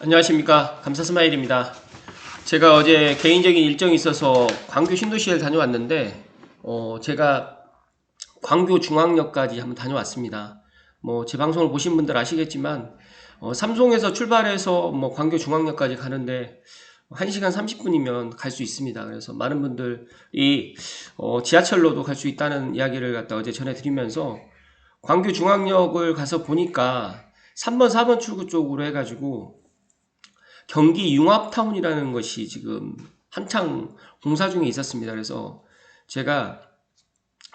안녕하십니까 감사스마일입니다. 제가 어제 개인적인 일정이 있어서 광교 신도시를 다녀왔는데 어, 제가 광교 중앙역까지 한번 다녀왔습니다. 뭐 제 방송을 보신 분들 아시겠지만 어, 삼송에서 출발해서 뭐 광교 중앙역까지 가는데 1시간 30분이면 갈 수 있습니다. 그래서 많은 분들이 어, 지하철로도 갈 수 있다는 이야기를 갖다 어제 전해드리면서 광교 중앙역을 가서 보니까 3번, 4번 출구 쪽으로 해가지고 경기 융합타운이라는 것이 지금 한창 공사 중에 있었습니다. 그래서 제가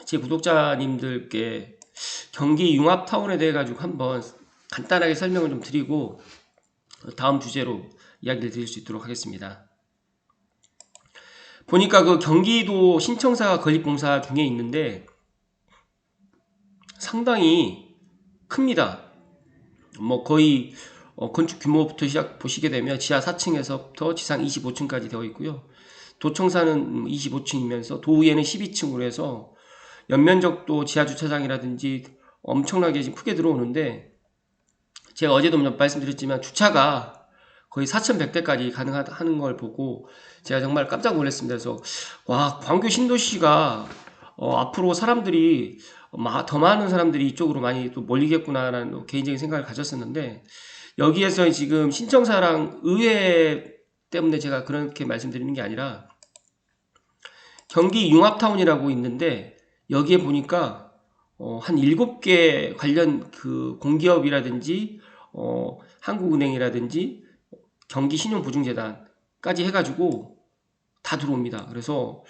제 구독자님들께 경기 융합타운에 대해 가지고 한번 간단하게 설명을 좀 드리고 다음 주제로 이야기를 드릴 수 있도록 하겠습니다. 보니까 그 경기도 신청사가 건립공사 중에 있는데 상당히 큽니다. 뭐 거의 어, 건축 규모부터 시작 보시게 되면 지하 4층에서부터 지상 25층까지 되어 있고요. 도청사는 25층이면서 도의에는 12층으로 해서 연면적도 지하 주차장이라든지 엄청나게 지금 크게 들어오는데 제가 어제도 말씀드렸지만 주차가 거의 4,100대까지 가능하다는 걸 보고 제가 정말 깜짝 놀랐습니다. 그래서 와 광교 신도시가 어, 앞으로 사람들이 마- 더 많은 사람들이 이쪽으로 많이 또 몰리겠구나라는 개인적인 생각을 가졌었는데 여기에서 지금 신청사랑 의회 때문에 제가 그렇게 말씀드리는 게 아니라 경기 융합타운이라고 있는데 여기에 보니까 어, 한 일곱 개 관련 그 공기업이라든지 어, 한국은행이라든지 경기신용보증재단까지 해가지고 다 들어옵니다. 그래서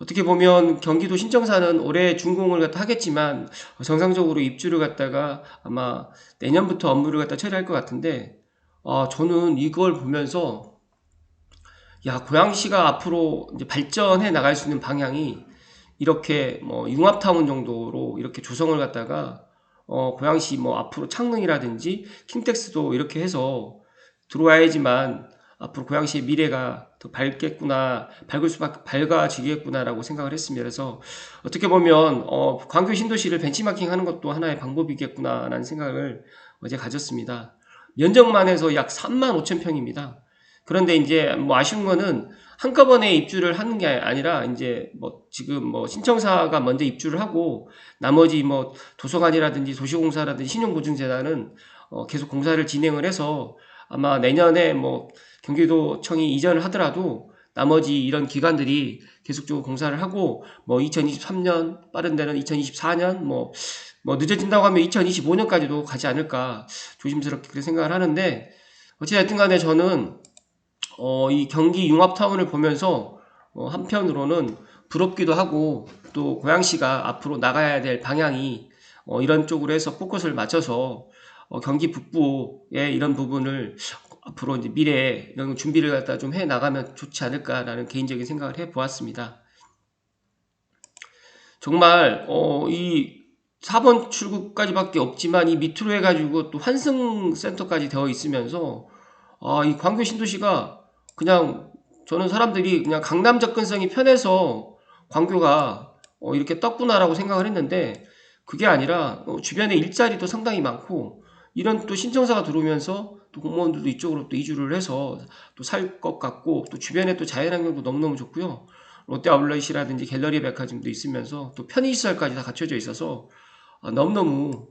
어떻게 보면 경기도 신청사는 올해 준공을 갖다 하겠지만 정상적으로 입주를 갖다가 아마 내년부터 업무를 갖다 처리할 것 같은데 어, 저는 이걸 보면서 야 고양시가 앞으로 발전해 나갈 수 있는 방향이 이렇게 뭐 융합타운 정도로 이렇게 조성을 갖다가 어, 고양시 뭐 앞으로 창릉이라든지 킨텍스도 이렇게 해서 들어와야지만 앞으로 고양시의 미래가 더 밝겠구나, 밝을 수밖에 밝아지겠구나라고 생각을 했습니다. 그래서 어떻게 보면 어, 광교 신도시를 벤치마킹하는 것도 하나의 방법이겠구나라는 생각을 어제 가졌습니다. 면적만 해서 약 3만 5천 평입니다. 그런데 이제 뭐 아쉬운 거는 한꺼번에 입주를 하는 게 아니라 이제 뭐 지금 뭐 신청사가 먼저 입주를 하고 나머지 뭐 도서관이라든지 도시공사라든지 신용보증재단은 어, 계속 공사를 진행을 해서 아마 내년에 뭐 경기도청이 이전을 하더라도 나머지 이런 기관들이 계속적으로 공사를 하고 뭐 2023년 빠른 데는 2024년 뭐, 뭐 늦어진다고 하면 2025년까지도 가지 않을까 조심스럽게 그렇게 생각을 하는데 어찌됐든 간에 저는 어, 이 경기 융합타운을 보면서 어, 한편으로는 부럽기도 하고 또 고양시가 앞으로 나가야 될 방향이 어, 이런 쪽으로 해서 포커스를 맞춰서 어, 경기 북부의 이런 부분을 앞으로 이제 미래에 이런 준비를 갖다 좀 해 나가면 좋지 않을까라는 개인적인 생각을 해 보았습니다. 정말 어, 이 4번 출구까지밖에 없지만 이 밑으로 해가지고 또 환승 센터까지 되어 있으면서 아, 이 광교 신도시가 그냥 저는 사람들이 그냥 강남 접근성이 편해서 광교가 어, 이렇게 떴구나라고 생각을 했는데 그게 아니라 어, 주변에 일자리도 상당히 많고 이런 또 신청사가 들어오면서 또 공무원들도 이쪽으로 또 이주를 해서 또 살 것 같고 또 주변에 또 자연환경도 너무너무 좋고요. 롯데 아울렛이라든지 갤러리 백화점도 있으면서 또 편의시설까지 다 갖춰져 있어서 아, 너무너무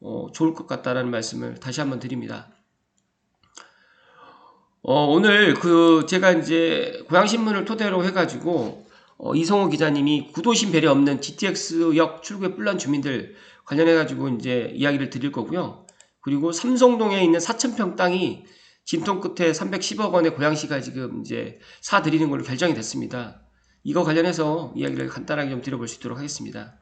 어, 좋을 것 같다라는 말씀을 다시 한번 드립니다. 어, 오늘 그 제가 이제 고양신문을 토대로 해가지고 어, 이성호 기자님이 구도심 배려 없는 GTX역 출구에 뿔난 주민들 관련해가지고 이제 이야기를 드릴 거고요. 그리고 삼성동에 있는 4,000평 땅이 진통 끝에 310억 원의 고양시가 지금 이제 사들이는 걸로 결정이 됐습니다. 이거 관련해서 이야기를 간단하게 좀 드려볼 수 있도록 하겠습니다.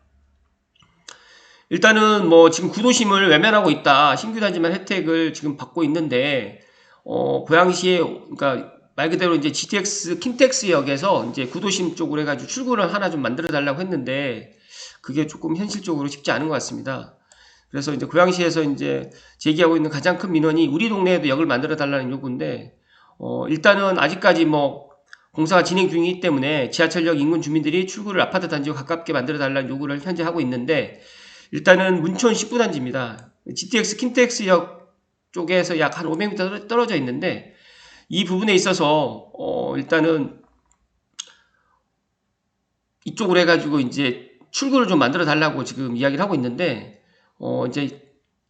일단은 뭐 지금 구도심을 외면하고 있다. 신규 단지만 혜택을 지금 받고 있는데 어, 고양시에 그러니까 말 그대로 이제 GTX 킨텍스 역에서 이제 구도심 쪽으로 해가지고 출구를 하나 좀 만들어 달라고 했는데 그게 조금 현실적으로 쉽지 않은 것 같습니다. 그래서 이제 고양시에서 이제 제기하고 있는 가장 큰 민원이 우리 동네에도 역을 만들어 달라는 요구인데 어, 일단은 아직까지 뭐 공사가 진행 중이기 때문에 지하철역 인근 주민들이 출구를 아파트 단지와 가깝게 만들어 달라는 요구를 현재 하고 있는데 일단은 문천 19 단지입니다. GTX 킨텍스역 쪽에서 약 한 500m 떨어져 있는데 이 부분에 있어서 어 일단은 이쪽으로 해가지고 이제 출구를 좀 만들어 달라고 지금 이야기를 하고 있는데 어 이제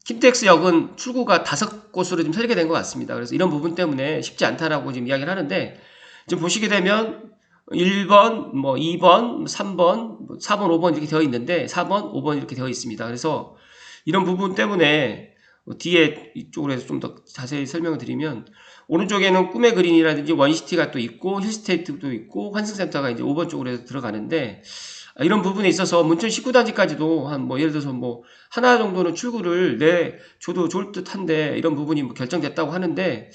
킨텍스 역은 출구가 다섯 곳으로 좀 설계된 것 같습니다. 그래서 이런 부분 때문에 쉽지 않다라고 지금 이야기를 하는데 지금 보시게 되면 1번, 뭐 2번, 3번, 4번, 5번 이렇게 되어 있는데 4번, 5번 이렇게 되어 있습니다. 그래서 이런 부분 때문에 뒤에 이쪽으로 해서 좀 더 자세히 설명을 드리면 오른쪽에는 꿈의 그린이라든지 원시티가 또 있고 힐스테이트도 있고 환승센터가 이제 5번 쪽으로 해서 들어가는데 아, 이런 부분에 있어서 문천 19단지까지도 한 뭐 예를 들어서 뭐 하나 정도는 출구를 내 줘도 좋을 듯한데 이런 부분이 뭐 결정됐다고 하는데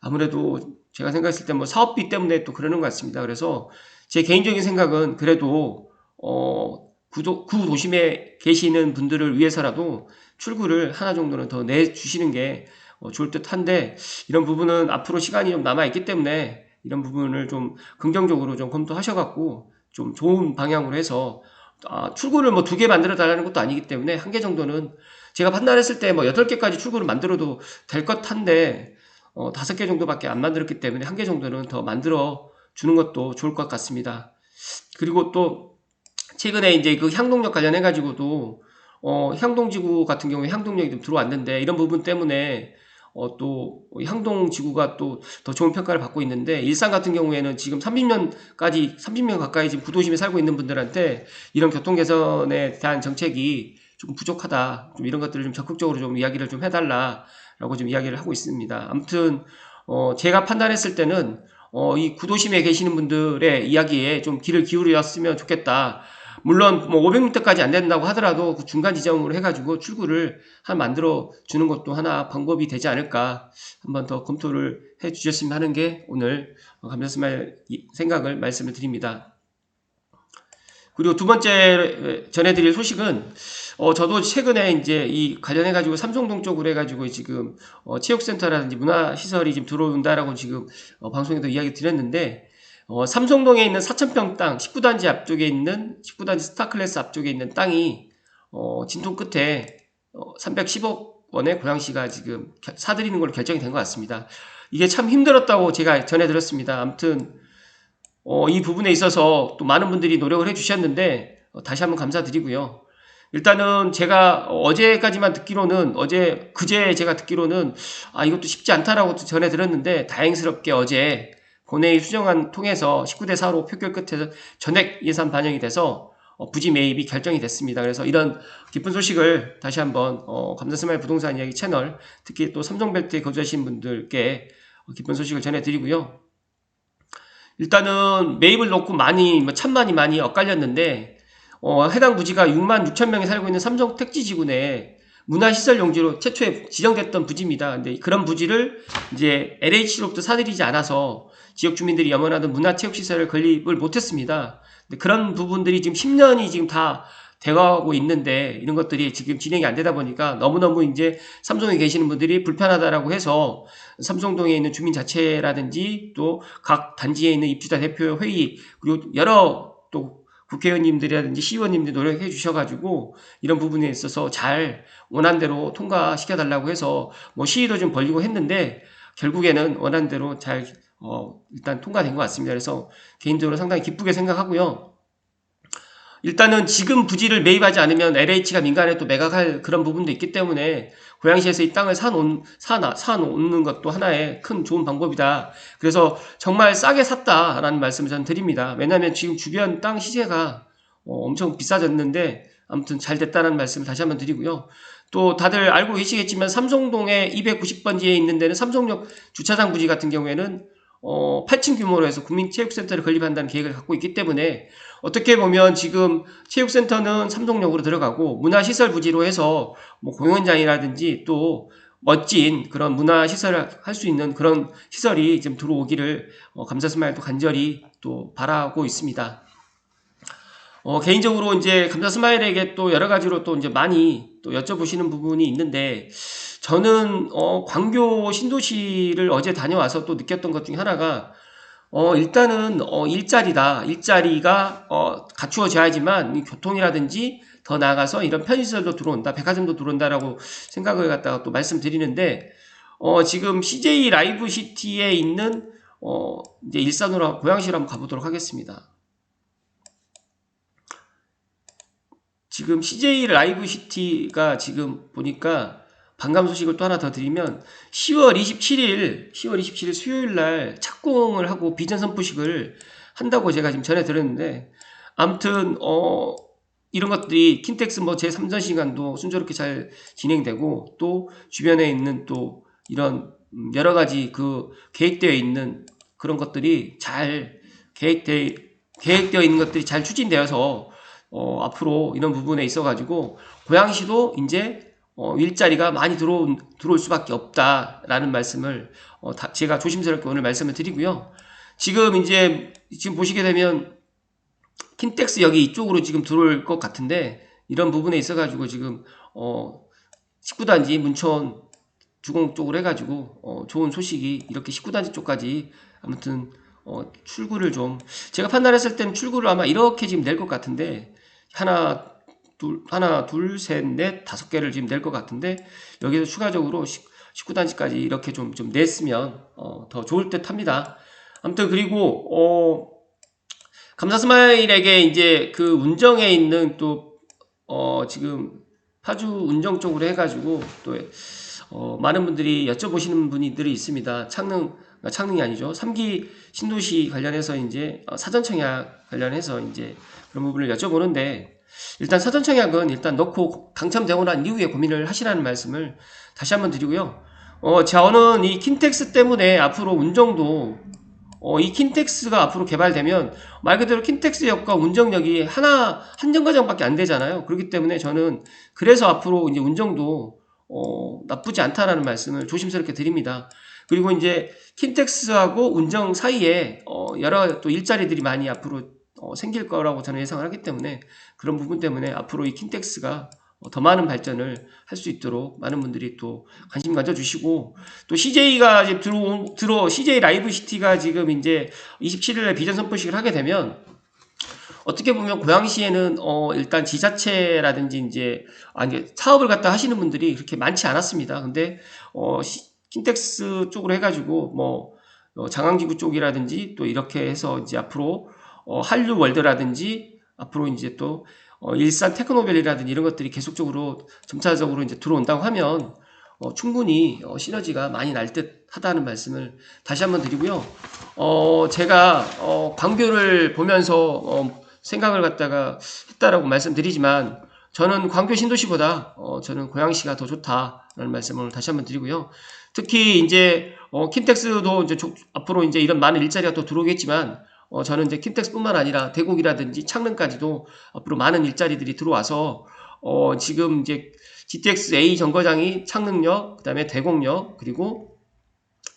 아무래도 제가 생각했을 때 뭐 사업비 때문에 또 그러는 것 같습니다. 그래서 제 개인적인 생각은 그래도 어 구도, 구도심에 계시는 분들을 위해서라도 출구를 하나 정도는 더 내주시는 게 어, 좋을 듯 한데 이런 부분은 앞으로 시간이 좀 남아있기 때문에 이런 부분을 좀 긍정적으로 좀 검토하셔갖고 좀 좋은 방향으로 해서 아, 출구를 뭐 두 개 만들어 달라는 것도 아니기 때문에 한 개 정도는 제가 판단했을 때 뭐 여덟 개까지 출구를 만들어도 될 것 한데 어, 다섯 개 정도밖에 안 만들었기 때문에 한 개 정도는 더 만들어 주는 것도 좋을 것 같습니다. 그리고 또 최근에 이제 그 향동역 관련해 가지고도 어, 향동지구 같은 경우에 향동역이 좀 들어왔는데 이런 부분 때문에 어, 또 향동 지구가 또 더 좋은 평가를 받고 있는데 일산 같은 경우에는 지금 30년까지 30년 가까이 지금 구도심에 살고 있는 분들한테 이런 교통 개선에 대한 정책이 조금 부족하다. 좀 이런 것들을 좀 적극적으로 좀 이야기를 좀 해달라라고 좀 이야기를 하고 있습니다. 아무튼 어, 제가 판단했을 때는 어, 이 구도심에 계시는 분들의 이야기에 좀 귀를 기울였으면 좋겠다. 물론 뭐 500m까지 안 된다고 하더라도 그 중간 지점으로 해가지고 출구를 한 만들어 주는 것도 하나 방법이 되지 않을까 한번 더 검토를 해 주셨으면 하는 게 오늘 감사스마일 생각을 말씀을 드립니다. 그리고 두 번째 전해드릴 소식은 어 저도 최근에 이제 이 관련해 가지고 삼성동 쪽으로 해가지고 지금 어 체육센터라든지 문화시설이 지금 들어온다라고 지금 어 방송에도 이야기 드렸는데 어, 삼성동에 있는 4,000평 땅, 19단지 앞쪽에 있는, 19단지 스타클래스 앞쪽에 있는 땅이, 어, 진통 끝에, 어, 310억 원의 고양시가 지금 사들이는 걸로 결정이 된 것 같습니다. 이게 참 힘들었다고 제가 전해드렸습니다. 아무튼, 어, 이 부분에 있어서 또 많은 분들이 노력을 해주셨는데, 어, 다시 한번 감사드리고요. 일단은 제가 어제까지만 듣기로는, 어제, 그제 제가 듣기로는, 아, 이것도 쉽지 않다라고 전해드렸는데, 다행스럽게 어제, 본회의 수정안 통해서 19대 4로 표결 끝에 전액 예산 반영이 돼서 어, 부지 매입이 결정이 됐습니다. 그래서 이런 기쁜 소식을 다시 한번 어, 감사스마일 부동산 이야기 채널 특히 또 삼성벨트에 거주하신 분들께 어, 기쁜 소식을 전해드리고요. 일단은 매입을 놓고 많이 뭐 천만이 많이 엇갈렸는데 어, 해당 부지가 6만 6천 명이 살고 있는 삼성 택지지구 내에 문화시설 용지로 최초에 지정됐던 부지입니다. 근데 그런 부지를 이제 LH로부터 사들이지 않아서 지역 주민들이 염원하던 문화체육시설을 건립을 못했습니다. 그런 부분들이 지금 10년이 지금 다 되어가고 있는데 이런 것들이 지금 진행이 안 되다 보니까 너무너무 이제 삼성에 계시는 분들이 불편하다라고 해서 삼성동에 있는 주민 자체라든지 또 각 단지에 있는 입주자 대표 회의 그리고 여러 또 국회의원님들이라든지 시의원님들 노력해 주셔가지고 이런 부분에 있어서 잘 원한대로 통과시켜달라고 해서 뭐 시위도 좀 벌리고 했는데 결국에는 원한대로 잘 어, 일단 통과된 것 같습니다. 그래서 개인적으로 상당히 기쁘게 생각하고요. 일단은 지금 부지를 매입하지 않으면 LH가 민간에 또 매각할 그런 부분도 있기 때문에 고양시에서 이 땅을 사놓, 사나, 사놓는 것도 하나의 큰 좋은 방법이다. 그래서 정말 싸게 샀다라는 말씀을 저는 드립니다. 왜냐하면 지금 주변 땅 시세가 어, 엄청 비싸졌는데 아무튼 잘 됐다는 말씀을 다시 한번 드리고요. 또 다들 알고 계시겠지만 삼성동에 290번지에 있는 데는 삼성역 주차장 부지 같은 경우에는 어, 8층 규모로 해서 국민체육센터를 건립한다는 계획을 갖고 있기 때문에 어떻게 보면 지금 체육센터는 삼성역으로 들어가고 문화시설 부지로 해서 뭐 공연장이라든지 또 멋진 그런 문화시설을 할 수 있는 그런 시설이 지금 들어오기를 어, 감사스마일도 간절히 또 바라고 있습니다. 어, 개인적으로 이제 감사스마일에게 또 여러 가지로 또 이제 많이 또 여쭤보시는 부분이 있는데 저는 어, 광교 신도시를 어제 다녀와서 또 느꼈던 것 중에 하나가 어, 일단은 어, 일자리다. 일자리가 어, 갖추어져야지만 교통이라든지 더 나아가서 이런 편의시설도 들어온다, 백화점도 들어온다라고 생각을 갖다가 또 말씀드리는데 어, 지금 CJ 라이브 시티에 있는 어, 이제 일산으로 고양시로 한번 가보도록 하겠습니다. 지금 CJ 라이브 시티가 지금 보니까 반감 소식을 또 하나 더 드리면 10월 27일, 10월 27일 수요일 날 착공을 하고 비전 선포식을 한다고 제가 지금 전해 들었는데 아무튼 어 이런 것들이 킨텍스 뭐 제3전 시간도 순조롭게 잘 진행되고 또 주변에 있는 또 이런 음, 여러 가지 그 계획되어 있는 그런 것들이 잘 계획되 계획되어 있는 것들이 잘 추진되어서 어, 앞으로 이런 부분에 있어 가지고 고양시도 이제 어, 일자리가 많이 들어온, 들어올 수밖에 없다라는 말씀을 어, 다, 제가 조심스럽게 오늘 말씀을 드리고요. 지금 이제 지금 보시게 되면 킨텍스 여기 이쪽으로 지금 들어올 것 같은데 이런 부분에 있어 가지고 지금 어 19단지 문천 주공 쪽으로 해가지고 어, 좋은 소식이 이렇게 19단지 쪽까지 아무튼 어, 출구를 좀 제가 판단했을 때는 출구를 아마 이렇게 지금 낼 것 같은데 하나 둘 하나 둘셋넷 다섯 개를 지금 낼 것 같은데 여기서 추가적으로 19 단지까지 이렇게 좀 좀 냈으면 어, 더 좋을 듯 합니다. 아무튼 그리고 어, 감사 스마일에게 이제 그 운정에 있는 또 어, 지금 파주 운정 쪽으로 해가지고 또 어, 많은 분들이 여쭤보시는 분들이 있습니다. 창릉, 아, 창릉이 아니죠. 3기 신도시 관련해서 이제 어, 사전 청약 관련해서 이제 그런 부분을 여쭤보는데 일단 사전 청약은 일단 넣고 당첨되고 난 이후에 고민을 하시라는 말씀을 다시 한번 드리고요. 어, 저는 이 킨텍스 때문에 앞으로 운정도 어, 이 킨텍스가 앞으로 개발되면 말 그대로 킨텍스역과 운정역이 하나 한 정거장밖에 안 되잖아요. 그렇기 때문에 저는 그래서 앞으로 이제 운정도 어, 나쁘지 않다라는 말씀을 조심스럽게 드립니다. 그리고 이제 킨텍스하고 운정 사이에 어, 여러 또 일자리들이 많이 앞으로 어, 생길 거라고 저는 예상을 하기 때문에 그런 부분 때문에 앞으로 이 킨텍스가 어, 더 많은 발전을 할 수 있도록 많은 분들이 또 관심 가져주시고 또 CJ가 이제 들어 들어 CJ 라이브 시티가 지금 이제 27일에 비전 선포식을 하게 되면 어떻게 보면 고양시에는 어 일단 지자체라든지 이제 아니 사업을 갖다 하시는 분들이 그렇게 많지 않았습니다. 근데 어 시, 킨텍스 쪽으로 해가지고 뭐 어, 장항지구 쪽이라든지 또 이렇게 해서 이제 앞으로 어 한류 월드라든지 앞으로 이제 또 어, 일산 테크노벨이라든지 이런 것들이 계속적으로 점차적으로 이제 들어온다고 하면 어, 충분히 어, 시너지가 많이 날 듯 하다는 말씀을 다시 한번 드리고요. 어, 제가 어, 광교를 보면서 어, 생각을 갖다가 했다라고 말씀드리지만 저는 광교 신도시보다 어, 저는 고양시가 더 좋다라는 말씀을 다시 한번 드리고요. 특히 이제 어, 킨텍스도 이제 조, 앞으로 이제 이런 많은 일자리가 또 들어오겠지만 어, 저는 이제 킨텍스뿐만 아니라 대곡이라든지 창릉까지도 앞으로 많은 일자리들이 들어와서 어, 지금 이제 GTX A 정거장이 창릉역, 그다음에 대곡역, 그리고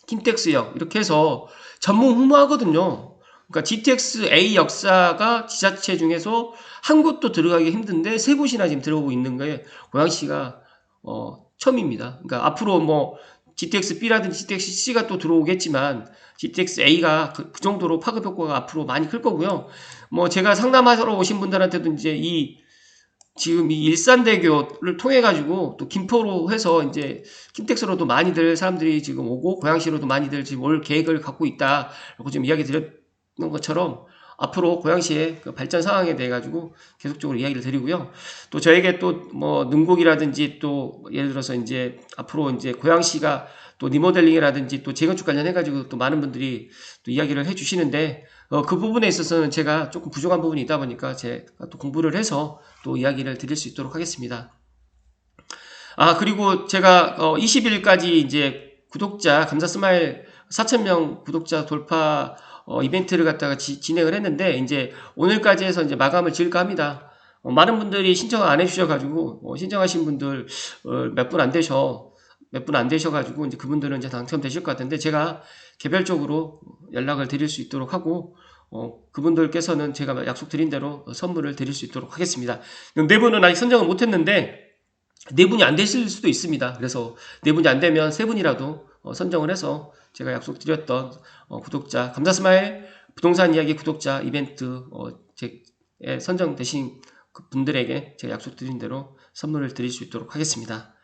킨텍스역 이렇게 해서 전무후무하거든요. 그러니까 GTX A 역사가 지자체 중에서 한 곳도 들어가기 힘든데 세 곳이나 지금 들어오고 있는 게 고양시가 어, 처음입니다. 그러니까 앞으로 뭐 GTX B라든지 GTX C가 또 들어오겠지만 GTX A가 그, 그, 정도로 파급 효과가 앞으로 많이 클 거고요. 뭐 제가 상담하러 오신 분들한테도 이제 이 지금 이 일산대교를 통해 가지고 또 김포로 해서 이제 김택스로도 많이들 사람들이 지금 오고 고양시로도 많이들 지금 올 계획을 갖고 있다라고 지금 이야기 드렸는 것처럼 앞으로 고양시의 그 발전 상황에 대해 가지고 계속적으로 이야기를 드리고요. 또 저에게 또 뭐 능곡이라든지 또 예를 들어서 이제 앞으로 이제 고양시가 또 리모델링이라든지 또 재건축 관련해 가지고 또 많은 분들이 또 이야기를 해 주시는데 어, 그 부분에 있어서는 제가 조금 부족한 부분이 있다 보니까 제가 또 공부를 해서 또 이야기를 드릴 수 있도록 하겠습니다. 아 그리고 제가 어, 20일까지 이제 구독자 감사 스마일 4,000명 구독자 돌파 어, 이벤트를 갖다가 지, 진행을 했는데 이제 오늘까지 해서 이제 마감을 지을까 합니다. 어, 많은 분들이 신청을 안 해주셔가지고 어, 신청하신 분들 어, 몇분 안 되셔 몇 분 안 되셔가지고 이제 그분들은 이제 당첨되실 것 같은데 제가 개별적으로 연락을 드릴 수 있도록 하고 어, 그분들께서는 제가 약속드린 대로 선물을 드릴 수 있도록 하겠습니다. 네 분은 아직 선정을 못했는데 네 분이 안 되실 수도 있습니다. 그래서 네 분이 안 되면 세 분이라도 어, 선정을 해서 제가 약속드렸던 어, 구독자 감사스마일 부동산 이야기 구독자 이벤트 어, 제, 선정되신 그 분들에게 제가 약속드린 대로 선물을 드릴 수 있도록 하겠습니다.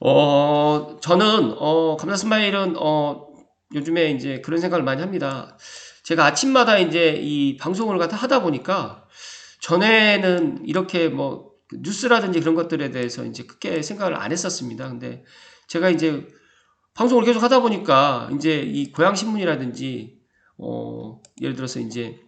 어, 저는, 어, 감사 스마일은, 어, 요즘에 이제 그런 생각을 많이 합니다. 제가 아침마다 이제 이 방송을 갖다 하다 보니까 전에는 이렇게 뭐 뉴스라든지 그런 것들에 대해서 이제 크게 생각을 안 했었습니다. 근데 제가 이제 방송을 계속 하다 보니까 이제 이 고향 신문이라든지 어 예를 들어서 이제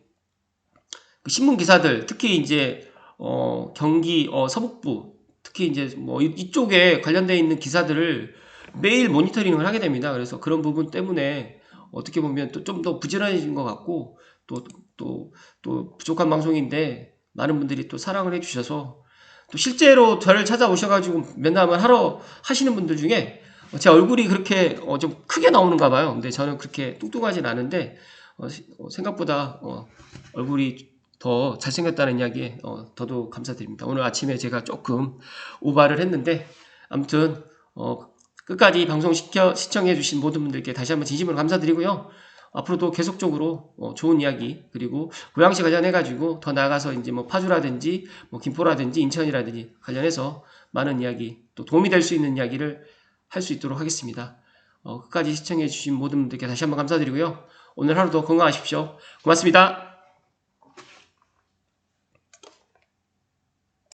그 신문 기사들 특히 이제 어 경기 어 서북부 특히 이제 뭐 이- 이쪽에 관련되어 있는 기사들을 매일 모니터링을 하게 됩니다. 그래서 그런 부분 때문에 어떻게 보면 또 좀 더 부지런해진 것 같고 또 또 또 부족한 방송인데 많은 분들이 또 사랑을 해주셔서 또 실제로 저를 찾아오셔가지고 면담을 하러 하시는 분들 중에 어, 제 얼굴이 그렇게 어, 좀 크게 나오는가 봐요. 근데 저는 그렇게 뚱뚱하진 않은데 어, 시- 어, 생각보다 어, 얼굴이 더 잘생겼다는 이야기에 어, 더더욱 감사드립니다. 오늘 아침에 제가 조금 오바를 했는데 아무튼 어, 끝까지 방송 시켜, 시청해주신 모든 분들께 다시 한번 진심으로 감사드리고요. 앞으로도 계속적으로 어, 좋은 이야기 그리고 고양시 관련해가지고 더 나아가서 이제 뭐 파주라든지 뭐 김포라든지 인천이라든지 관련해서 많은 이야기 또 도움이 될 수 있는 이야기를 할 수 있도록 하겠습니다. 어, 끝까지 시청해주신 모든 분들께 다시 한번 감사드리고요. 오늘 하루도 건강하십시오. 고맙습니다.